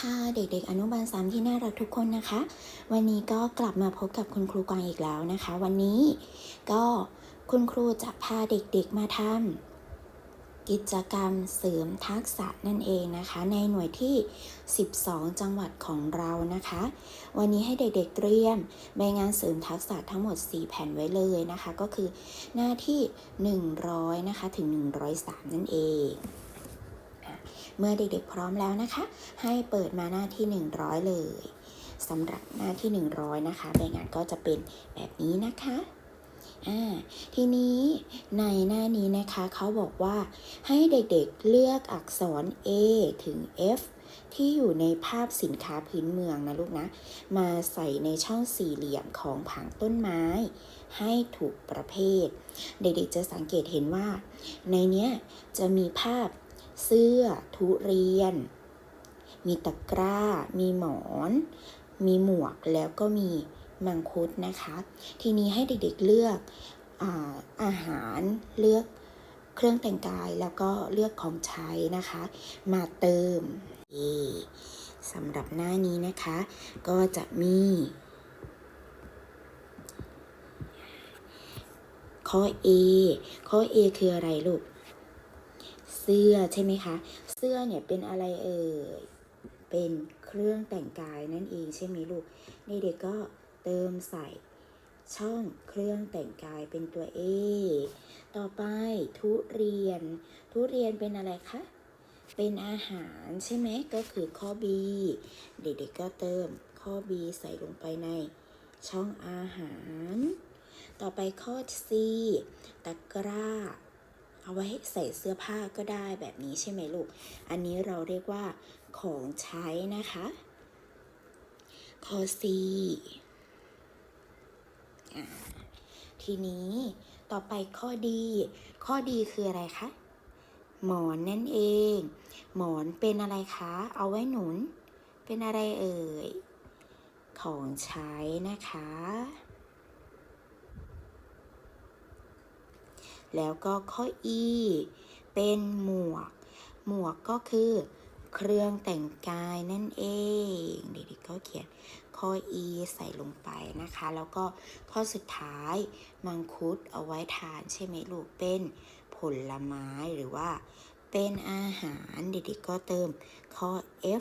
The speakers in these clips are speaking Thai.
ค่ะเด็กๆ อนุบาลสามที่น่ารักทุกคนนะคะ วันนี้ก็กลับมาพบกับคุณครูกวางอีกแล้วนะคะ วันนี้ก็คุณครูจะพาเด็กๆมาทำกิจกรรมเสริมทักษะนั่นเองนะคะ ในหน่วยที่ 12 จังหวัดของเรานะคะ วันนี้ให้เด็กๆเตรียมใบงานเสริมทักษะทั้งหมด 4 แผ่นไว้เลยนะคะ ก็คือหน้าที่ 100 นะคะถึง 103 นั่นเอง เมื่อเด็กๆพร้อมแล้วนะคะ ให้เปิดมาหน้าที่ 100 เลยสำหรับหน้าที่ 100 นะคะใบงานก็จะเป็นแบบนี้นะคะทีนี้ในหน้านี้นะคะเขาบอกว่าให้เด็กๆเลือกอักษร A ถึง F ที่อยู่ในภาพสินค้าพื้นเมืองนะลูกนะ มาใส่ในช่องสี่เหลี่ยมของผังต้นไม้ ให้ถูกประเภท เด็กๆจะสังเกตเห็นว่า ในเนี้ยจะมีภาพ เสื้อ ทุเรียน มีตะกร้า มีหมอน มีหมวกแล้วก็มีมังคุดนะคะ ทีนี้ให้เด็กๆเลือกอาอาหารเลือกเครื่องแต่งกายแล้วก็เลือกของใช้นะคะ มาเติมสำหรับหน้านี้นะคะ ก็จะมีข้อ A ข้อ A คืออะไรลูก เสื้อใช่ไหมคะ เสื้อเนี่ยเป็นอะไรเอ่ย เป็นเครื่องแต่งกายนั่นเองใช่ไหมลูกนี่เด็กก็เติมใส่ช่องเครื่องแต่งกายเป็นตัว A ต่อไปทุเรียน ทุเรียนเป็นอะไรคะ เป็นอาหารใช่ไหมก็คือข้อ B เด็กๆก็เติมข้อ B ใส่ลงไปในช่องอาหาร ต่อไปข้อ C ตะกร้า เอาไว้ใส่เสื้อผ้าก็ได้แบบนี้ใช่ไหมลูก อันนี้เราเรียกว่าของใช้นะคะข้อ C ทีนี้ต่อไปข้อดี ข้อดีคืออะไรคะ หมอนนั่นเอง หมอนเป็นอะไรคะ เอาไว้หนุน เป็นอะไรเอ่ย ของใช้นะคะ แล้วก็ข้อ E เป็นหมวก หมวกก็คือ เครื่องแต่งกายนั่นเอง เด็กๆก็เขียนข้อ E ใส่ลงไปนะคะ แล้วก็ข้อสุดท้ายมังคุดเอาไว้ทานใช่ไหมลูกเป็นผลไม้หรือว่าเป็นอาหารเด็กๆก็เติมข้อ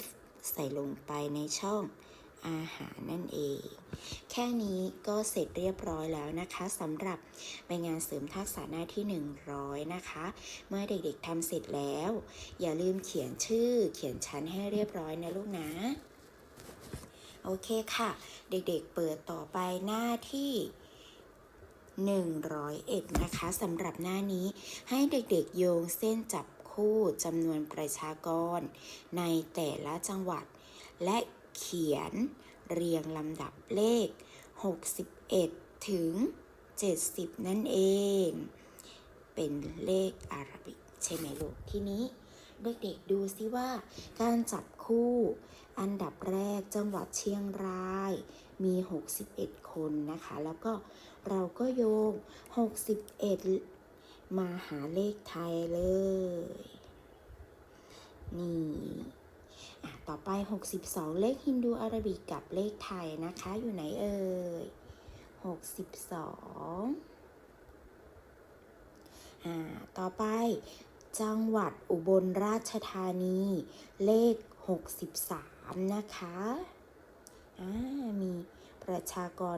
F ใส่ลงไปในช่อง อาหารนั่นเอง แค่นี้ก็เสร็จเรียบร้อยแล้วนะคะสำหรับใบงานเสริมทักษะหน้าที่ 100 นะคะ เมื่อเด็กๆทำเสร็จแล้ว อย่าลืมเขียนชื่อเขียนชั้นให้เรียบร้อยนะลูกนะโอเคค่ะ เด็กๆเปิดต่อไปหน้าที่ 101 นะคะสำหรับหน้านี้ให้เด็กๆโยงเส้นจับคู่จำนวนประชากรในแต่ละจังหวัด และ เขียน เรียงลำดับเลข 61 ถึง 70 นั่นเอง เป็นเลขอาราบิกใช่ไหมลูกทีนี้เด็กๆดูซิว่า การจับคู่ อันดับแรกจังหวัดเชียงราย มี 61 คนนะคะ แล้วก็เราก็โยง 61 มาหาเลขไทยเลย นี่ ต่อไป 62 เลขฮินดูอาราบิกกับเลขไทยนะคะ อยู่ไหนเอ่ย 62อ่าต่อไป จังหวัดอุบลราชธานี เลข 63 นะคะอ่ามีประชากร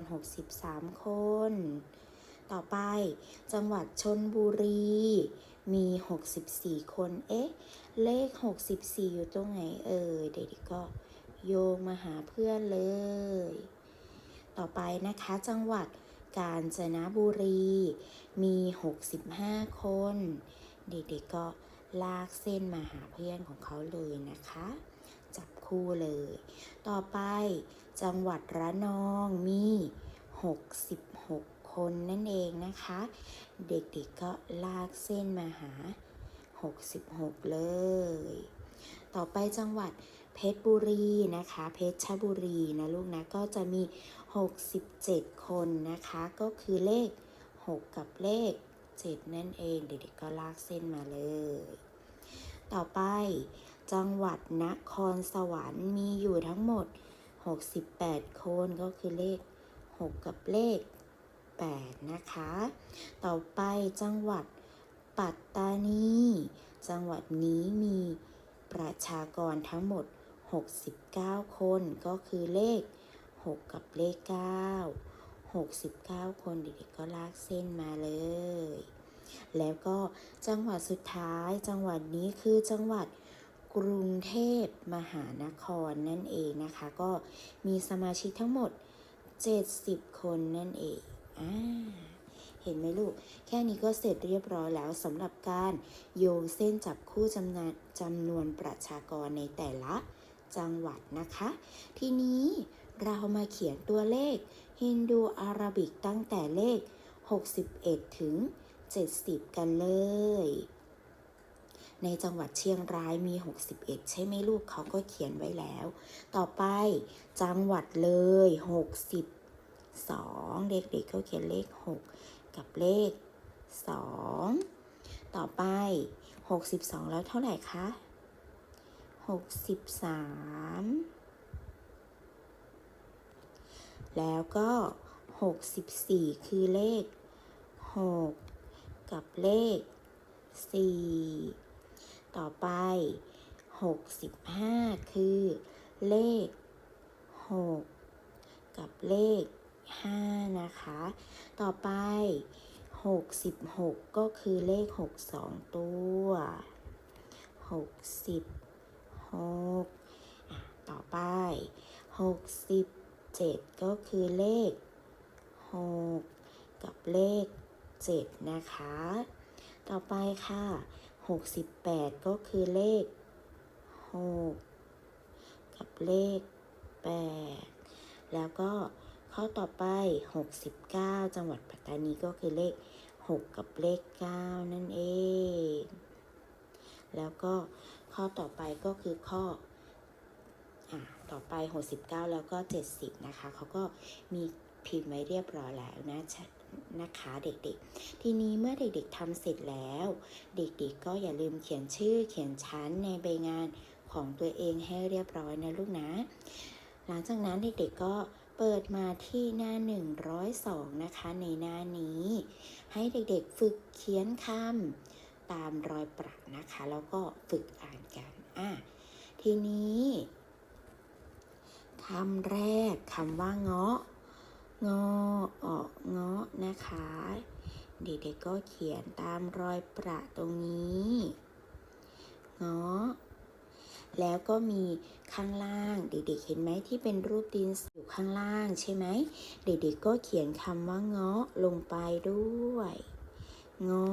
63 คน ต่อไป จังหวัดชนบุรี มี 64 คน เอ๊ะ เลข 64 อยู่ตรงไหนเอ่ย เด็กๆก็โยงมาหาเพื่อนเลย ต่อไปนะคะจังหวัดกาญจนบุรี มี 65 คน เด็กๆก็ลากเส้นมาหาเพื่อนของเขาเลยนะคะ จับคู่เลย ต่อไปจังหวัดระนองมี 66 คนนั่นเองนะคะ เด็กๆก็ลากเส้นมาหา 66 เลย ต่อไปจังหวัดเพชรบุรีนะคะ เพชรบุรีนะลูกนะ ก็จะมี 67 คนนะคะ ก็คือเลข 6 กับเลข 7 นั่นเอง เด็กๆก็ลากเส้นมาเลย ต่อไปจังหวัดนครสวรรค์มีอยู่ทั้งหมด 68 คนก็คือเลข 6 กับเลข 8 นะคะ ต่อไปจังหวัดปัตตานี จังหวัดนี้มีประชากรทั้งหมด 69 คนก็คือเลข 6 กับเลข 9 69 คนเด็กๆก็ลากเส้นมาเลย แล้วก็จังหวัดสุดท้ายจังหวัดนี้คือจังหวัดกรุงเทพมหานครนั่นเองนะคะ ก็มีสมาชิกทั้งหมด 70 คนนั่นเอง อ่าเห็นไหมลูก แค่นี้ก็เสร็จเรียบร้อยแล้วสำหรับการโยงเส้นจับคู่จำนวนจำนวนประชากรในแต่ละจังหวัดนะคะ ทีนี้เรามาเขียนตัวเลขฮินดูอาราบิกตั้งแต่เลข 61 ถึง 70 กันเลย ในจังหวัดเชียงรายมี 61 ใช่ไหมลูกเขาก็เขียนไว้แล้ว ต่อไปจังหวัดเลย 60 2เด็กๆเขาเขียนเลข 6 กับเลข 2 ต่อไป 62 แล้วเท่าไหร่คะ 63 แล้วก็ 64 คือเลข 6 กับเลข 4 ต่อไป 65 คือเลข 6 กับเลข 5 นะคะ ต่อไป 66 ก็คือเลข 6 2 ตัว 66 ต่อไป 67 ก็คือเลข 6 กับเลข 7 นะคะ ต่อไปค่ะ 68 ก็คือเลข 6 กับเลข 8 แล้วก็ ข้อต่อไป 69 จังหวัดปัตตานีก็คือเลข 6 กับเลข 9 นั่นเอง แล้วก็ข้อต่อไปก็คือข้ออ่าต่อไป 69 แล้วก็ 70 นะคะ เขาก็มีพิมพ์ไว้เรียบร้อยแล้วนะนะคะเด็กๆ ทีนี้เมื่อเด็กๆทำเสร็จแล้ว เด็กๆก็อย่าลืมเขียนชื่อเขียนชั้นในใบงานของตัวเองให้เรียบร้อยนะลูกนะ หลังจากนั้นเด็กๆก็ เปิดมาที่หน้า 102 นะคะ ในหน้านี้ ให้เด็กๆฝึกเขียนคำตามรอยประนะคะ แล้วก็ฝึกอ่านกันอะทีนี้คำแรกคำว่าเงาะงอออกเงาะนะคะ เด็กๆก็เขียนตามรอยประตรงนี้เงาะ แล้วก็มีข้างล่างเด็กๆเห็นไหมที่เป็นรูปดินอยู่ข้างล่างใช่ไหมเด็กๆก็เขียนคำว่าเงาะลงไปด้วยงอ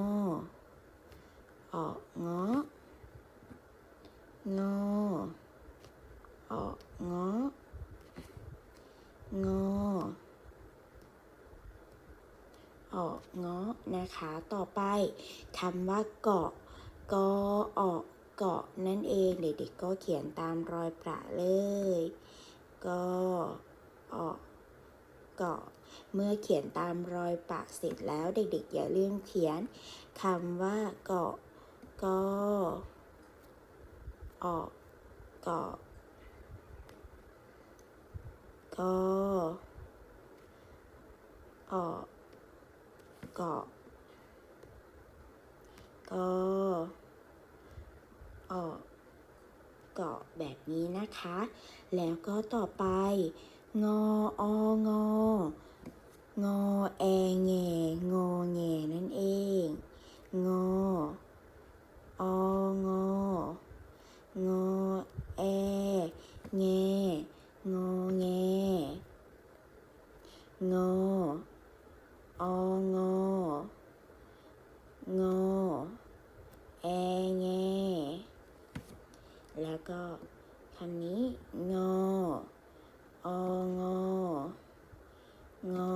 ออกเงาะงอออกเงาะงอออกเงาะนะคะ ต่อไปคำว่าเกาะกอออก เกาะนั่นเองเด็กๆก็เขียนตามรอยประเลยกอออกเกาะ เมื่อเขียนตามรอยประเสร็จแล้วเด็กๆอย่าลืมเขียนคำว่าเกาะกอออกเกาะกอออกเกาะก ออกเกาะแบบนี้นะคะ แล้วก็ต่อไป งอององอแอแงงอแงนั่นเอง งอององอแอแงงอแงงอององอแอแง แล้วก็คำนี้ งอององอ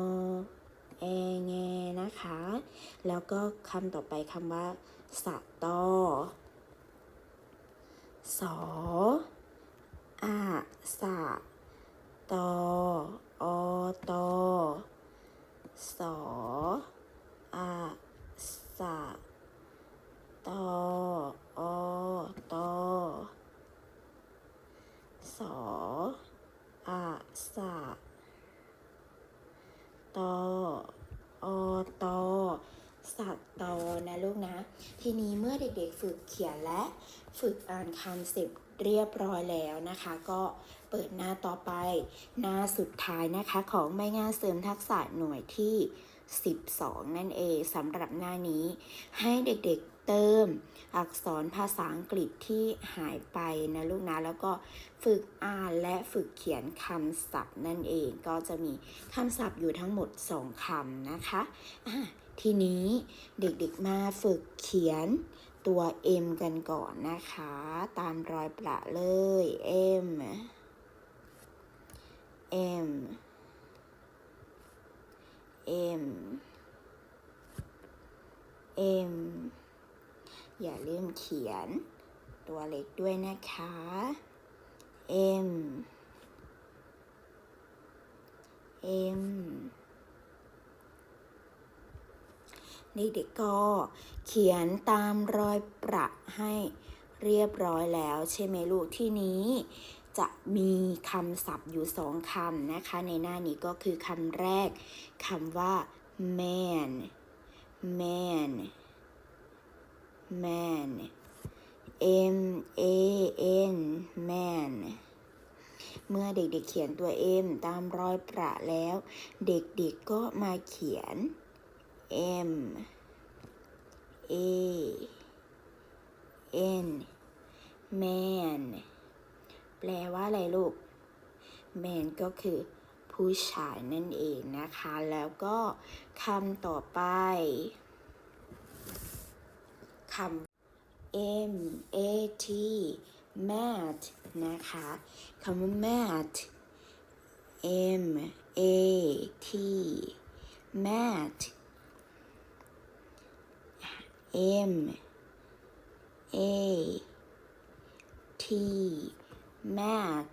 แอแงนะคะ แล้วก็ คำต่อไปคำว่าสะตอสออาสะตออตอสออาสะตออตอสออาสะตออตอสัตตอนะลูกนะ ทีนี้เมื่อเด็กๆฝึกเขียนและฝึกอ่านคำเสร็จเรียบร้อยแล้วนะคะ ก็เปิดหน้าต่อไป หน้าสุดท้ายนะคะของไม่งานเสริมทักษะหน่วยที่ 12 นั่นเองสำหรับหน้านี้ ให้เด็กๆเติม อักษรภาษาอังกฤษที่หายไปนะลูกนะ แล้วก็ฝึกอ่านและฝึกเขียนคำศัพท์นั่นเองก็จะมีคำศัพท์อยู่ทั้งหมด 2คำนะคะอะ ทีนี้เด็กๆมาฝึกเขียนตัว M กันก่อนนะคะ ตามรอยประเลย M M M M อย่าลืมเขียนตัวเล็กด้วยนะคะ M M เด็กก็เขียนตามรอยประให้เรียบร้อยแล้วใช่ไหมลูกที่นี้จะมีคำศัพท์อยู่สองคำนะคะ ในหน้านี้ก็คือคำแรกคำว่า man man man m a n man เมื่อเด็กๆเขียนตัว M ตามรอยประแล้ว เด็กๆก็มาเขียน M A N man แปลว่าอะไรลูก man ก็คือผู้ชายนั่นเองนะคะ แล้วก็คำต่อไปคำ M A T mat นะคะคำว่า mat M A T mat M A T mat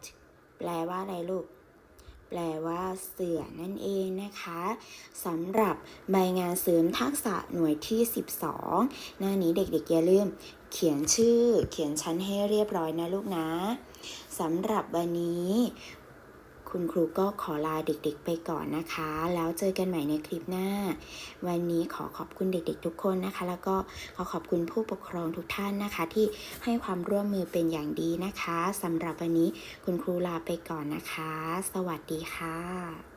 แปลว่าอะไรลูก แปลว่าเสือนั่นเองนะคะสำหรับใบงานเสริมทักษะหน่วยที่ 12 หน้านี้เด็กๆอย่าลืม เขียนชื่อเขียนชั้นให้เรียบร้อยนะลูกนะสำหรับวันนี้ คุณครูก็ขอลาเด็กๆไปก่อนนะคะ แล้วเจอกันใหม่ในคลิปหน้า วันนี้ขอขอบคุณเด็กๆทุกคนนะคะ แล้วก็ขอขอบคุณผู้ปกครองทุกท่านนะคะ ที่ให้ความร่วมมือเป็นอย่างดีนะคะสำหรับวันนี้คุณครูลาไปก่อนนะคะ สวัสดีค่ะ